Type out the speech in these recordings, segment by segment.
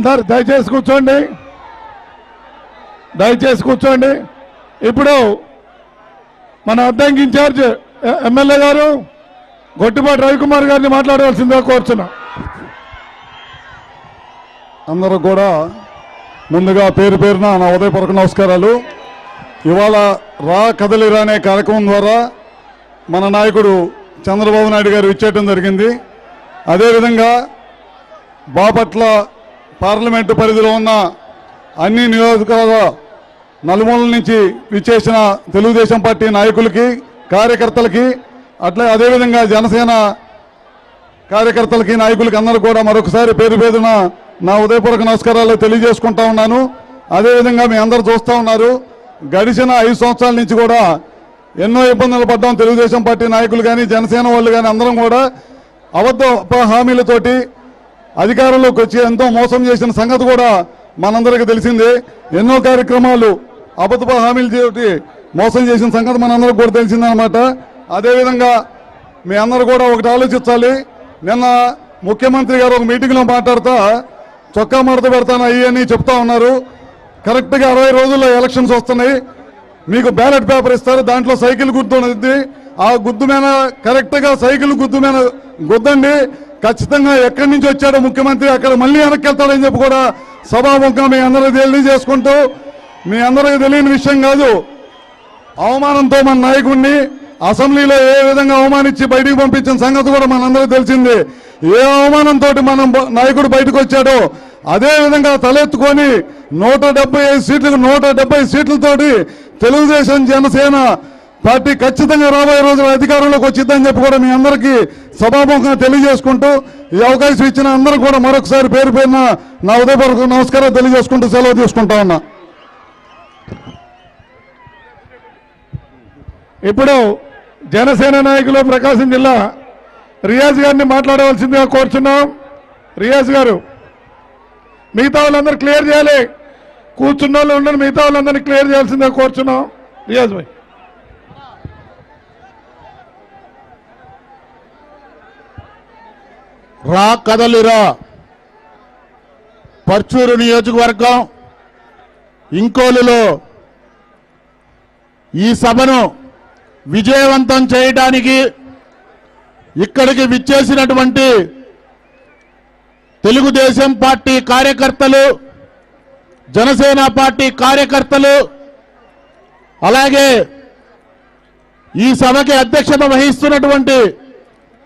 అందరు దయచేసి కూర్చోండి. దయచేసి కూర్చోండి. ఇప్పుడు మన అద్దంకి ఇన్ఛార్జ్ ఎమ్మెల్యే గారు గొట్టిపాటి రవికుమార్ గారిని మాట్లాడవలసిందిగా కోరుచున్నా. అందరూ కూడా ముందుగా పేరు పేరున నా ఉదయపూర్వక నమస్కారాలు. ఇవాళ రా కదలిరా అనే కార్యక్రమం ద్వారా మన నాయకుడు చంద్రబాబు నాయుడు గారు ఇచ్చేయటం జరిగింది. అదేవిధంగా బాపట్ల పార్లమెంటు పరిధిలో ఉన్న అన్ని నియోజకవర్గ నలుమూలల నుంచి విచ్చేసిన తెలుగుదేశం పార్టీ నాయకులకి కార్యకర్తలకి అట్లా అదేవిధంగా జనసేన కార్యకర్తలకి నాయకులకి అందరూ కూడా మరొకసారి పేరు పేరున నా ఉదయపూర్వక నమస్కారాలు తెలియజేసుకుంటా ఉన్నాను. అదేవిధంగా మీ అందరు చూస్తూ ఉన్నారు గడిచిన ఐదు సంవత్సరాల నుంచి కూడా ఎన్నో ఇబ్బందులు పడ్డాం తెలుగుదేశం పార్టీ నాయకులు కానీ జనసేన వాళ్ళు కానీ అందరం కూడా అబద్ధ ప- హామీలతోటి అధికారంలోకి వచ్చి ఎంతో మోసం చేసిన సంగతి కూడా మనందరికీ తెలిసిందే. ఎన్నో కార్యక్రమాలు అబద్ధ హామీలతోటి మోసం చేసిన సంగతి మనందరికి కూడా తెలిసిందనమాట అదేవిధంగా మీ అందరూ కూడా ఒకటి ఆలోచించాలి. నిన్న ముఖ్యమంత్రి గారు ఒక మీటింగ్లో మాట్లాడుతా చొక్కా మడత పెడతాను అయ్యి అని చెప్తా ఉన్నారు. కరెక్ట్గా అరవై రోజుల్లో ఎలక్షన్స్ వస్తున్నాయి. మీకు బ్యాలెట్ పేపర్ ఇస్తారు దాంట్లో సైకిల్ గుర్తు ఉన్నది ఆ గుద్దు మీద కరెక్ట్గా సైకిల్ గుద్దు మీద గుద్దండి. ఖచ్చితంగా ఎక్కడి నుంచి వచ్చాడో ముఖ్యమంత్రి అక్కడ మళ్ళీ వెనక్కి వెళ్తాడని చెప్పి కూడా సభాముఖంగా మీ అందరికీ తెలియజేసుకుంటూ మీ అందరికీ తెలియని విషయం కాదు అవమానంతో మన నాయకుడిని అసెంబ్లీలో ఏ విధంగా అవమానించి బయటికి పంపించిన సంగతి కూడా మనందరికీ తెలిసింది. ఏ అవమానంతో మనం నాయకుడు బయటకు వచ్చాడో అదే విధంగా తలెత్తుకొని నూట డెబ్బై ఐదు సీట్లకు నూట డెబ్బై సీట్లతోటి తెలుగుదేశం జనసేన పార్టీ ఖచ్చితంగా రాబోయే రోజుల అధికారంలోకి వచ్చిద్దని చెప్పి కూడా మీ అందరికీ సభాముఖంగా తెలియజేసుకుంటూ ఈ అవకాశం ఇచ్చిన అందరూ కూడా మరొకసారి పేరు పేరున నా ఉదయపూర్వక నమస్కారం తెలియజేసుకుంటూ సెలవు తీసుకుంటా ఉన్నా. ఇప్పుడు జనసేన నాయకులు ప్రకాశం జిల్లా రియాజ్ గారిని మాట్లాడవలసిందిగా కోరుచున్నాం. రియాజ్ గారు మిగతా వాళ్ళందరూ క్లియర్ చేయాలి. కూర్చున్న వాళ్ళు ఉండని మిగతా వాళ్ళందరినీ క్లియర్ చేయాల్సిందిగా కోరుచున్నాం. రియాజ్ భాయ్ రా కదలిరా. పర్చూరు నియోజకవర్గం ఇంకోలులో ఈ సభను విజయవంతం చేయడానికి ఇక్కడికి విచ్చేసినటువంటి తెలుగుదేశం పార్టీ కార్యకర్తలు జనసేన పార్టీ కార్యకర్తలు అలాగే ఈ సభకి అధ్యక్షత వహిస్తున్నటువంటి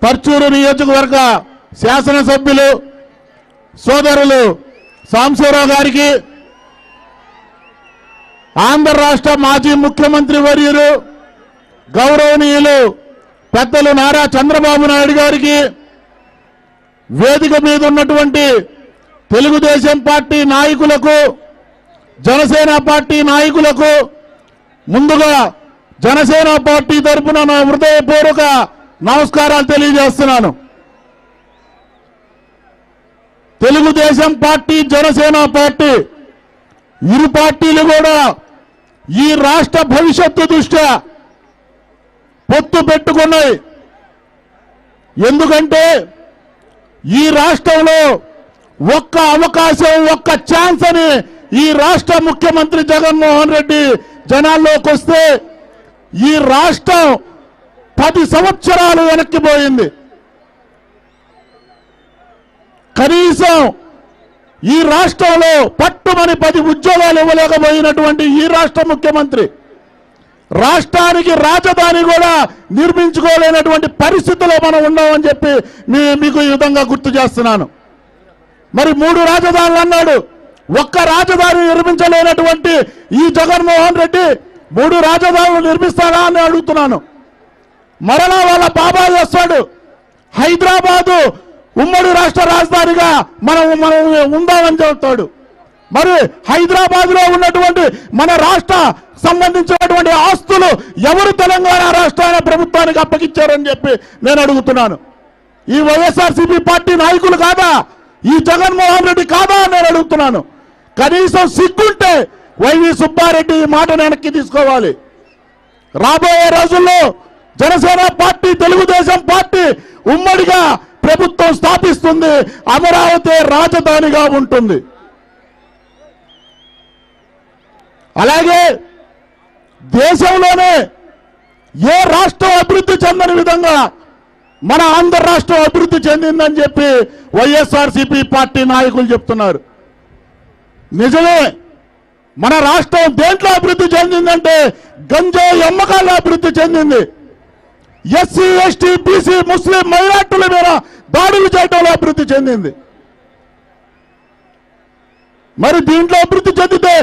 పర్చూరు నియోజకవర్గ శాసనసభ్యులు సోదరులు సాంశీరావు గారికి ఆంధ్ర రాష్ట్ర మాజీ ముఖ్యమంత్రి వర్యులు గౌరవనీయులు పెద్దలు నారా చంద్రబాబు నాయుడు గారికి వేదిక మీద ఉన్నటువంటి తెలుగుదేశం పార్టీ నాయకులకు జనసేన పార్టీ నాయకులకు ముందుగా జనసేన పార్టీ తరపున నా హృదయపూర్వక నమస్కారాలు తెలియజేస్తున్నాను. తెలుగుదేశం పార్టీ జనసేన పార్టీ ఇరు పార్టీలు కూడా ఈ రాష్ట్ర భవిష్యత్తు దృష్ట్యా పొత్తు పెట్టుకున్నాయి. ఎందుకంటే ఈ రాష్ట్రంలో ఒక్క అవకాశం ఒక్క ఛాన్స్ అని ఈ రాష్ట్ర ముఖ్యమంత్రి జగన్మోహన్ రెడ్డి జనాల్లోకి వస్తే ఈ రాష్ట్రం పది సంవత్సరాలు వెనక్కిపోయింది కనీసం ఈ రాష్ట్రంలో పట్టుమని పది ఉద్యోగాలు ఇవ్వలేకపోయినటువంటి ఈ రాష్ట్ర ముఖ్యమంత్రి. రాష్ట్రానికి రాజధాని కూడా నిర్మించుకోలేనటువంటి పరిస్థితిలో మనం ఉన్నామని చెప్పి మీకు ఈ విధంగా గుర్తు చేస్తున్నాను. మరి మూడు రాజధానులు అన్నాడు. ఒక్క రాజధాని నిర్మించలేనటువంటి ఈ జగన్మోహన్ రెడ్డి మూడు రాజధానులు నిర్మిస్తారా అని అడుగుతున్నాను. మరలా వాళ్ళ బాబాయ్ వస్తాడు. హైదరాబాదు ఉమ్మడి రాష్ట్ర రాజధానిగా మనం మనం ఉందామని చెబుతాడు. మరి హైదరాబాద్లో ఉన్నటువంటి మన రాష్ట్ర సంబంధించినటువంటి ఆస్తులు ఎవరు తెలంగాణ రాష్ట్రాల ప్రభుత్వానికి అప్పగించారని చెప్పి నేను అడుగుతున్నాను. ఈ వైఎస్ఆర్సీపీ పార్టీ నాయకులు కాదా? ఈ జగన్మోహన్ రెడ్డి కాదా నేను అడుగుతున్నాను. కనీసం సిగ్గుంటే వైవి సుబ్బారెడ్డి ఈ మాట వెనక్కి తీసుకోవాలి. రాబోయే రోజుల్లో జనసేన పార్టీ తెలుగుదేశం పార్టీ ఉమ్మడిగా ప్రభుత్వం స్థాపిస్తుంది అమరావతి రాజధానిగా ఉంటుంది. అలాగే దేశంలోనే ఏ రాష్ట్రం అభివృద్ధి చెందని విధంగా మన ఆంధ్ర రాష్ట్రం అభివృద్ధి చెందిందని చెప్పి వైఎస్ఆర్సీపీ పార్టీ నాయకులు చెప్తున్నారు. నిజమే మన రాష్ట్రం దేంట్లో అభివృద్ధి చెందిందంటే గంజాయి అమ్మకాల్లో అభివృద్ధి చెందింది. ఎస్సీ ఎస్టీ బీసీ ముస్లిం మైనార్టీల మీద దాడులు చేయడంలో అభివృద్ధి చెందింది. మరి దీంట్లో అభివృద్ధి చెందితే